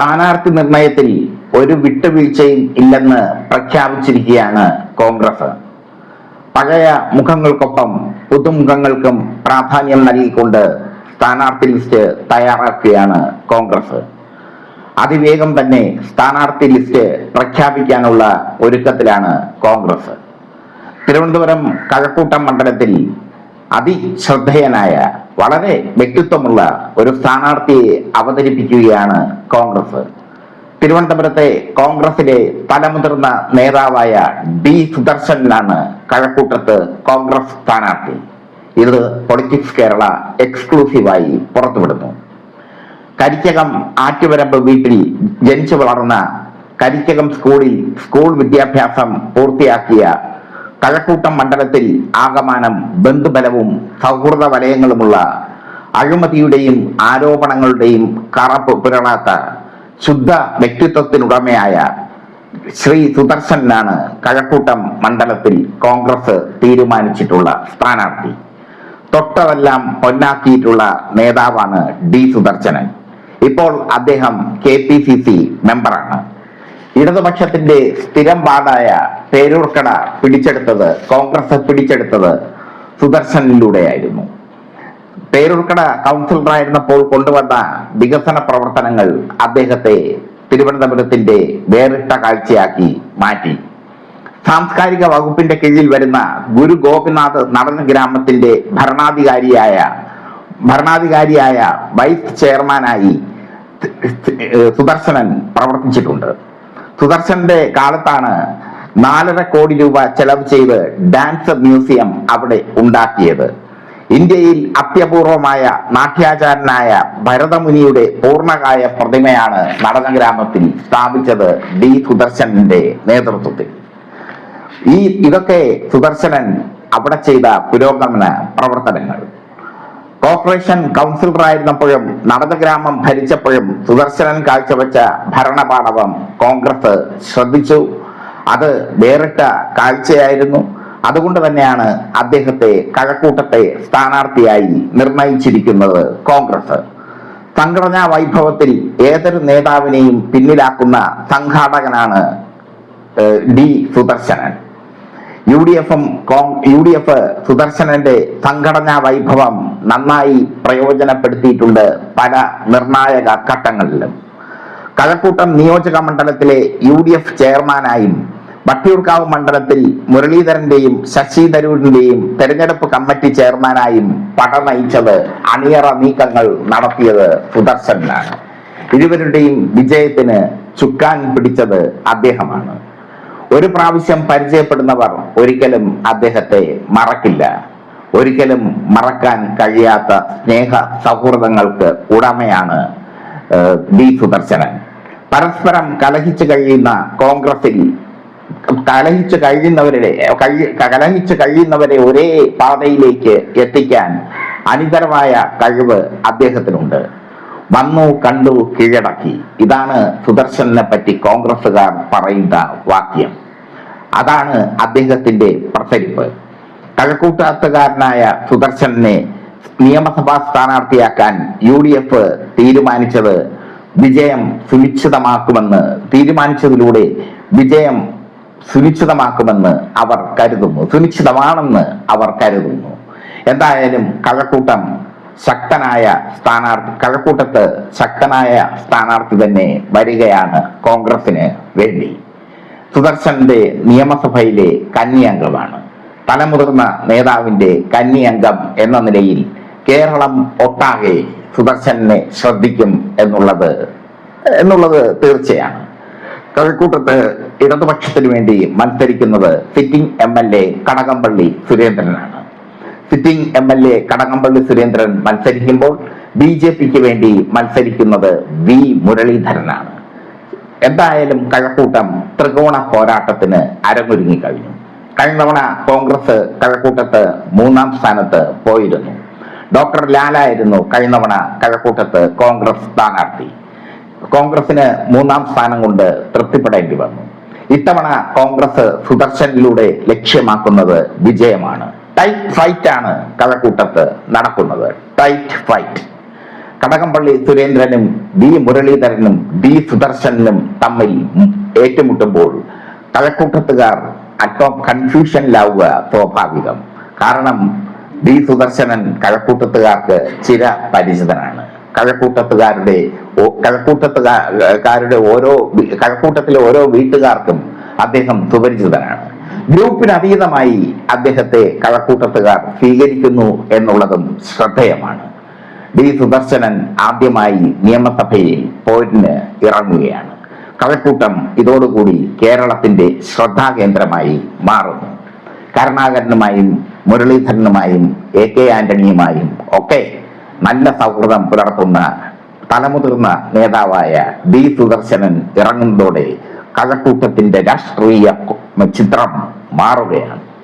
സ്ഥാനാർത്ഥി നിർണയത്തിൽ ഒരു വിട്ടുവീഴ്ചയും ഇല്ലെന്ന് പ്രഖ്യാപിച്ചിരിക്കുകയാണ് കോൺഗ്രസ്. പഴയ മുഖങ്ങൾക്കൊപ്പം പുതുമുഖങ്ങൾക്കും പ്രാധാന്യം നൽകിക്കൊണ്ട് സ്ഥാനാർത്ഥി ലിസ്റ്റ് തയ്യാറാക്കുകയാണ് കോൺഗ്രസ്. അതിവേഗം തന്നെ സ്ഥാനാർത്ഥി ലിസ്റ്റ് പ്രഖ്യാപിക്കാനുള്ള ഒരുക്കത്തിലാണ് കോൺഗ്രസ്. തിരുവനന്തപുരം കഴക്കൂട്ടം മണ്ഡലത്തിൽ അതിശ്രദ്ധേയനായ വളരെ വ്യക്തിത്വമുള്ള ഒരു സ്ഥാനാർത്ഥിയെ അവതരിപ്പിക്കുകയാണ് കോൺഗ്രസ്. തിരുവനന്തപുരത്തെ കോൺഗ്രസിലെ തലമുതിർന്ന നേതാവായ ഡി സുദർശനാണ് കഴക്കൂട്ടത്ത് കോൺഗ്രസ് സ്ഥാനാർത്ഥി. ഇത് പൊളിറ്റിക്സ് കേരള എക്സ്ക്ലൂസീവായി പുറത്തുവിടുന്നു. കരിക്കകം ആറ്റുവരമ്പ് വീട്ടിൽ ജനിച്ചു വളർന്ന കരിക്കകം സ്കൂളിൽ സ്കൂൾ വിദ്യാഭ്യാസം പൂർത്തിയാക്കിയ കഴക്കൂട്ടം മണ്ഡലത്തിൽ ആകമാനം ബന്ധുബലവും സൗഹൃദ വലയങ്ങളുമുള്ള അഴിമതിയുടെയും ആരോപണങ്ങളുടെയും കറപ്പ് പുരളാത്ത ശുദ്ധ വ്യക്തിത്വത്തിനുടമയായ ശ്രീ സുദർശനാണ് കഴക്കൂട്ടം മണ്ഡലത്തിൽ കോൺഗ്രസ് തീരുമാനിച്ചിട്ടുള്ള സ്ഥാനാർത്ഥി. തൊട്ടതെല്ലാം പൊന്നാക്കിയിട്ടുള്ള നേതാവാണ് ഡി സുദർശനൻ. ഇപ്പോൾ അദ്ദേഹം കെ പി സി സി മെമ്പറാണ്. ഇടതുപക്ഷത്തിന്റെ സ്ഥിരം പാടായ പേരൂർക്കട പിടിച്ചെടുത്തത് കോൺഗ്രസ് പിടിച്ചെടുത്തത് സുദർശനിലൂടെയായിരുന്നു. പേരൂർക്കട കൗൺസിലറായിരുന്നപ്പോൾ കൊണ്ടുവന്ന വികസന പ്രവർത്തനങ്ങൾ അദ്ദേഹത്തെ തിരുവനന്തപുരത്തിന്റെ വേറിട്ട കാഴ്ചയാക്കി മാറ്റി. സാംസ്കാരിക വകുപ്പിന്റെ കീഴിൽ വരുന്ന ഗുരു ഗോപിനാഥ് നടന ഗ്രാമത്തിന്റെ ഭരണാധികാരിയായ ഭരണാധികാരിയായ വൈസ് ചെയർമാനായി സുദർശനൻ പ്രവർത്തിച്ചിട്ടുണ്ട്. സുദർശന്റെ കാലത്താണ് നാലര കോടി രൂപ ചെലവ് ചെയ്ത് ഡാൻസ് മ്യൂസിയം അവിടെ ഉണ്ടാക്കിയത്. ഇന്ത്യയിൽ അത്യപൂർവമായ നാട്യാചാരനായ ഭരതമുനിയുടെ പൂർണകായ പ്രതിമയാണ് നടന ഗ്രാമത്തിൽ സ്ഥാപിച്ചത് ഡി സുദർശനന്റെ നേതൃത്വത്തിൽ. ഈ ഇതൊക്കെ സുദർശനൻ അവിടെ ചെയ്ത പുരോഗമന പ്രവർത്തനങ്ങൾ. കോർപ്പറേഷൻ കൗൺസിലറായിരുന്നപ്പോഴും നടനഗ്രാമം ഭരിച്ചപ്പോഴും സുദർശനൻ കാഴ്ചവെച്ച ഭരണപാടവം കോൺഗ്രസ് ശ്രദ്ധിച്ചു. അത് വേറിട്ട കാഴ്ചയായിരുന്നു. അതുകൊണ്ട് തന്നെയാണ് അദ്ദേഹത്തെ കഴക്കൂട്ടത്തെ സ്ഥാനാർത്ഥിയായി നിർണയിച്ചിരിക്കുന്നത് കോൺഗ്രസ്. സംഘടനാ വൈഭവത്തിൽ ഏതൊരു നേതാവിനെയും പിന്നിലാക്കുന്ന സംഘാടകനാണ് ഡി സുദർശനൻ. യു ഡി എഫും യു ഡി എഫ് സുദർശനന്റെ സംഘടനാ വൈഭവം നന്നായി പ്രയോജനപ്പെടുത്തിയിട്ടുണ്ട് പല നിർണായക ഘട്ടങ്ങളിലും. കഴക്കൂട്ടം നിയോജക മണ്ഡലത്തിലെ യു ഡി എഫ് ചെയർമാനായും വട്ടിയൂർക്കാവ് മണ്ഡലത്തിൽ മുരളീധരന്റെയും ശശി തരൂരിന്റെയും തെരഞ്ഞെടുപ്പ് കമ്മിറ്റി ചെയർമാനായും പട നയിച്ചത് അണിയറ നീക്കങ്ങൾ നടത്തിയത് സുദർശനാണ്. ഇരുവരുടെയും വിജയത്തിന് ചുക്കാൻ പിടിച്ചത് അദ്ദേഹമാണ്. ഒരു പ്രാവശ്യം പരിചയപ്പെടുന്നവർ ഒരിക്കലും അദ്ദേഹത്തെ മറക്കില്ല. ഒരിക്കലും മറക്കാൻ കഴിയാത്ത സ്നേഹ സൗഹൃദങ്ങൾക്ക് ഉടമയാണ് ഡി സുദർശനൻ. പരസ്പരം കലഹിച്ചു കഴിയുന്ന കോൺഗ്രസിൽ കലഹിച്ചു കഴിയുന്നവരെ കലഹിച്ചു കഴിയുന്നവരെ ഒരേ പാതയിലേക്ക് എത്തിക്കാൻ അനിതരമായ കഴിവ് അദ്ദേഹത്തിനുണ്ട്. വന്നു കണ്ടു കീഴടക്കി. ഇതാണ് സുദർശനെ പറ്റി കോൺഗ്രസുകാർ പറയുന്ന വാക്യം. അതാണ് അദ്ദേഹത്തിന്റെ പ്രസരിപ്പ്. കഴക്കൂട്ടാത്തുകാരനായ സുദർശനെ നിയമസഭാ സ്ഥാനാർത്ഥിയാക്കാൻ യു ഡി എഫ് തീരുമാനിച്ചത് വിജയം സുനിശ്ചിതമാക്കുമെന്ന് തീരുമാനിച്ചതിലൂടെ വിജയം സുനിശ്ചിതമാക്കുമെന്ന് അവർ കരുതുന്നു. സുനിശ്ചിതമാണെന്ന് അവർ കരുതുന്നു. എന്തായാലും കഴക്കൂട്ടം ശക്തനായ സ്ഥാനാർത്ഥി കഴക്കൂട്ടത്ത് ശക്തനായ സ്ഥാനാർത്ഥി തന്നെ വരികയാണ് കോൺഗ്രസിന് വേണ്ടി. സുദർശന്റെ നിയമസഭയിലെ കന്നി അംഗമാണ്. തലമുതിർന്ന നേതാവിന്റെ കന്നി അംഗം എന്ന നിലയിൽ കേരളം ഒട്ടാകെ സുദർശനെ ശ്രദ്ധിക്കും എന്നുള്ളത് എന്നുള്ളത് തീർച്ചയാണ്. കഴക്കൂട്ടത്ത് ഇടതുപക്ഷത്തിന് വേണ്ടി മത്സരിക്കുന്നത് sitting M L A Kadakampally സുരേന്ദ്രനാണ്. Sitting M L A Kadakampally Surendran മത്സരിക്കുമ്പോൾ ബി ജെ പിക്ക് വേണ്ടി മത്സരിക്കുന്നത് വി മുരളീധരനാണ്. എന്തായാലും കഴക്കൂട്ടം ത്രികോണ പോരാട്ടത്തിന് അരങ്ങൊരുങ്ങി കഴിഞ്ഞു. കഴിഞ്ഞ തവണ കോൺഗ്രസ് കഴക്കൂട്ടത്ത് മൂന്നാം സ്ഥാനത്ത് പോയിരുന്നു. ഡോക്ടർ ലാലായിരുന്നു കഴിഞ്ഞ തവണ കഴക്കൂട്ടത്ത് കോൺഗ്രസ് സ്ഥാനാർത്ഥി. കോൺഗ്രസിന് മൂന്നാം സ്ഥാനം കൊണ്ട് തൃപ്തിപ്പെടേണ്ടി വന്നു. ഇത്തവണ കോൺഗ്രസ് സുദർശനിലൂടെ ലക്ഷ്യമാക്കുന്നത് വിജയമാണ്. ടൈറ്റ് ഫൈറ്റ് ആണ് കഴക്കൂട്ടത്ത് നടക്കുന്നത്. Tight fight. കടകംപള്ളി സുരേന്ദ്രനും ബി മുരളീധരനും ബി സുദർശനും തമ്മിൽ ഏറ്റുമുട്ടുമ്പോൾ കഴക്കൂട്ടത്തുകാർ അല്പം കൺഫ്യൂഷനിലാവുക സ്വാഭാവികം. കാരണം ഡി സുദർശനൻ കഴക്കൂട്ടത്തുകാർക്ക് ചില പരിചിതനാണ്. കഴക്കൂട്ടത്തുകാരുടെ കഴക്കൂട്ടത്തുകാരുടെ ഓരോ കഴക്കൂട്ടത്തിലെ ഓരോ വീട്ടുകാർക്കും അദ്ദേഹം സുപരിചിതനാണ്. ഗ്രൂപ്പിന് അതീതമായി അദ്ദേഹത്തെ കഴക്കൂട്ടത്തുകാർ സ്വീകരിക്കുന്നു എന്നുള്ളതും ശ്രദ്ധേയമാണ്. ഡി സുദർശനൻ ആദ്യമായി നിയമസഭയിൽ പോരിന് ഇറങ്ങുകയാണ്. കഴക്കൂട്ടം ഇതോടുകൂടി കേരളത്തിന്റെ ശ്രദ്ധാകേന്ദ്രമായി മാറുന്നു. കരുണാകരനുമായും മുരളീധരനുമായും എ കെ ആന്റണിയുമായും ഒക്കെ നല്ല സൗഹൃദം പുലർത്തുന്ന തലമുതിർന്ന നേതാവായ ബി സുദർശനൻ ഇറങ്ങുന്നതോടെ കഴക്കൂട്ടത്തിന്റെ രാഷ്ട്രീയ ചിത്രം മാറുകയാണ്.